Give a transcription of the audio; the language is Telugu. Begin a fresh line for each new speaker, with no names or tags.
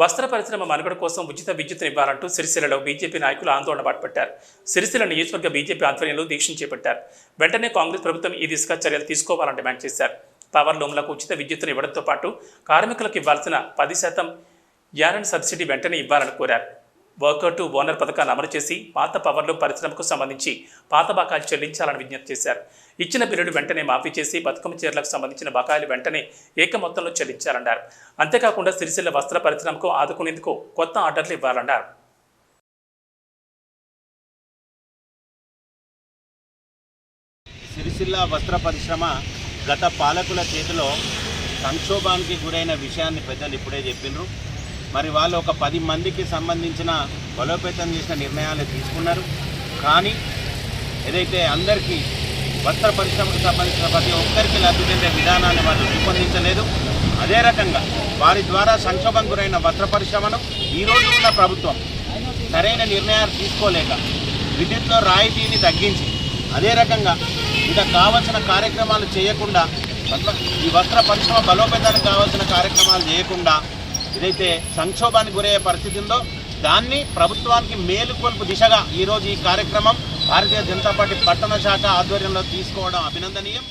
వస్త్ర పరిశ్రమ మనుగడ కోసం ఉచిత విద్యుత్తును ఇవ్వాలంటూ సిరిసిల్లలో బీజేపీ నాయకులు ఆందోళన బాటపట్టారు. సిరిసిల్ల నియోజకవర్గ బీజేపీ ఆధ్వర్యంలో దీక్షను చేపట్టారు. వెంటనే కాంగ్రెస్ ప్రభుత్వం ఈ దిశగా చర్యలు తీసుకోవాలని డిమాండ్ చేశారు. పవర్ లూమ్లకు ఉచిత విద్యుత్తును ఇవ్వడంతో పాటు కార్మికులకు ఇవ్వాల్సిన పది శాతం యారన్ సబ్సిడీ వెంటనే ఇవ్వాలని కోరారు. వర్కర్ టు ఓనర్ పథకాన్ని అమలు చేసి పాత పవర్లు పరిశ్రమకు సంబంధించి పాత బకాయిలు చెల్లించాలని విజ్ఞప్తి చేశారు. ఇచ్చిన బిల్లులు వెంటనే మాఫీ చేసి బతుకమ్మ చీరలకు సంబంధించిన బకాయిలు వెంటనే ఏక మొత్తంలో చెల్లించాలన్నారు. అంతేకాకుండా సిరిసిల్ల వస్త్ర పరిశ్రమకు ఆదుకునేందుకు కొత్త ఆర్డర్లు ఇవ్వాలన్నారు.
సిరిసిల్ల వస్త్ర పరిశ్రమ గత పాలకుల చేతిలో సంక్షోభానికి గురైన విషయాన్ని పెద్దలు ఇప్పుడే చెప్పిండ్రు. మరి వాళ్ళు ఒక పది మందికి సంబంధించిన బలోపేతం చేసిన నిర్ణయాలు తీసుకున్నారు. కానీ ఏదైతే అందరికీ వస్త్ర పరిశ్రమకు సంబంధించిన ప్రతి ఒక్కరికి లబ్ధి చెందే విధానాన్ని వాళ్ళు రూపొందించలేదు. అదే రకంగా వారి ద్వారా సంక్షోభం గురైన వస్త్ర పరిశ్రమను ఈ ఉన్న ప్రభుత్వం సరైన నిర్ణయాలు తీసుకోలేక విద్యుత్లో రాయితీని తగ్గించి అదే రకంగా ఇంకా కావలసిన కార్యక్రమాలు చేయకుండా ఈ వస్త్ర పరిశ్రమ బలోపేతానికి కావాల్సిన కార్యక్రమాలు చేయకుండా ఏదైతే సంక్షోభానికి గురయ్యే పరిస్థితి ఉందో దాన్ని ప్రభుత్వానికి మేలుకొల్పు దిశగా ఈరోజు ఈ కార్యక్రమం భారతీయ జనతా పార్టీ పట్టణ శాఖ ఆధ్వర్యంలో తీసుకోవడం అభినందనీయం.